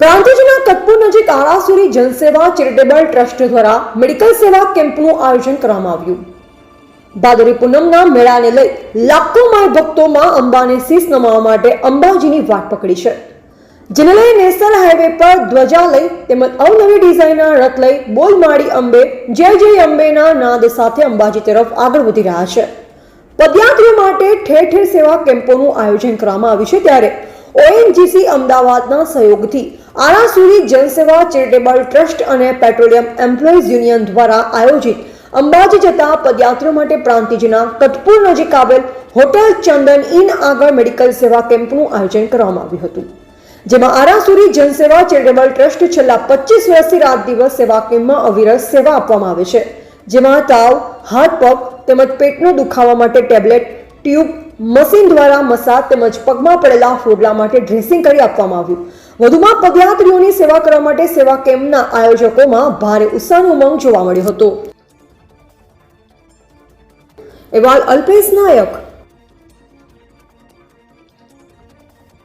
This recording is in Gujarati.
પ્રાંતિજના કતપુર નજીક આરાસુરી જનસેવા ચેરિટેબલ ટ્રસ્ટ દ્વારા મેડિકલ સેવા કેમ્પનું આયોજન કરવામાં આવ્યું. ભાદરી પૂનમના મેળાને લઈ લાખો માય ભક્તોમાં અંબાને શીશ નમાવવા માટે અંબાજીની વાટ પકડી છે. જેને લઈ નેશનલ હાઈવે પર ધ્વજા લઈ તેમજ અવનવી ડિઝાઇનના રથ લઈ બોલમાળી અંબે, જય જય અંબેના નાદ સાથે અંબાજી તરફ આગળ વધી રહ્યા છે. પદયાત્રીઓ માટે ઠેર ઠેર સેવા કેમ્પોનું આયોજન કરવામાં આવ્યું છે ત્યારે ઓએનજીસી અમદાવાદના સહયોગથી આરાસુરી જનસેવા ચેરિટેબલ ટ્રસ્ટ અને પેટ્રોલિયમ એમ્પ્લોઈઝ યુનિયન દ્વારા આયોજિત અંબાજી જતા પદયાત્રીઓ માટે પ્રાંતિજના કતપુર નજીક આવેલ હોટેલ ચંદન ઇન આગળ મેડિકલ સેવા કેમ્પનું આયોજન કરવામાં આવ્યું હતું. જેમાં આરાસુરી જનસેવા ચેરિટેબલ ટ્રસ્ટ છેલ્લા પચીસ વર્ષથી રાત દિવસ સેવા કેમ્પમાં અવિરત સેવા આપવામાં આવે છે. જેમાં તાવ હાથ પગ તેમજ પેટનો દુખાવા માટે ટેબ્લેટ ટ્યુબ મશીન દ્વારા મસાજ તેમજ પગમાં પડેલા ફોડલા માટે ડ્રેસિંગ કરી આપવામાં આવ્યું. વધુમાં પદયાત્રીઓની સેવા કરવા માટે સેવા કેમ્પના આયોજકોમાં ભારે ઉત્સાહનો ઉમંગ જોવા મળ્યો હતો. અહેવાલ અલ્પેશ નાયક